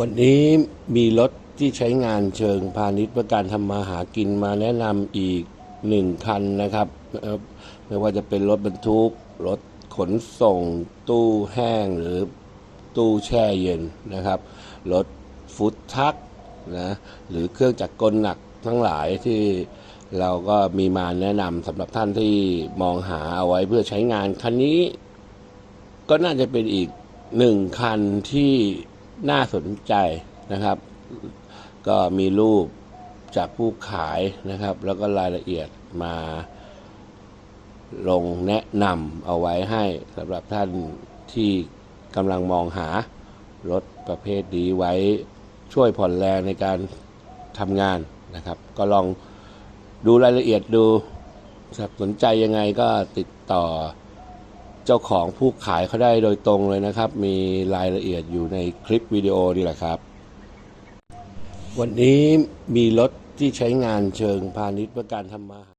วันนี้มีรถที่ใช้งานเชิงพาณิชย์เพื่อการทำมาหากินมาแนะนำอีกหนึ่งคันนะครับ ไม่ว่าจะเป็นรถบรรทุก รถขนส่ง ตู้แห้งหรือตู้แช่เย็นนะครับ รถฟุตทักนะหรือเครื่องจักรกลหนักทั้งหลายที่เราก็มีมาแนะนำสำหรับท่านที่มองหาเอาไว้เพื่อใช้งานคันนี้ ก็น่าจะเป็นอีกหนึ่งคันที่ น่าสนใจนะครับ ก็มีรูปจากผู้ขายนะครับ แล้วก็รายละเอียดมาลงแนะนำเอาไว้ให้สำหรับท่านที่กำลังมองหารถประเภทนี้ไว้ช่วยผ่อนแรงในการทำงานนะครับ ก็ลองดูรายละเอียดดูสนใจยังไงก็ติดต่อ เจ้าของผู้ขายเขาได้โดยตรงเลยนะครับ มีรายละเอียดอยู่ในคลิปวิดีโอนี่แหละครับ วันนี้มีรถที่ใช้งานเชิงพาณิชย์เพื่อการทำมาหา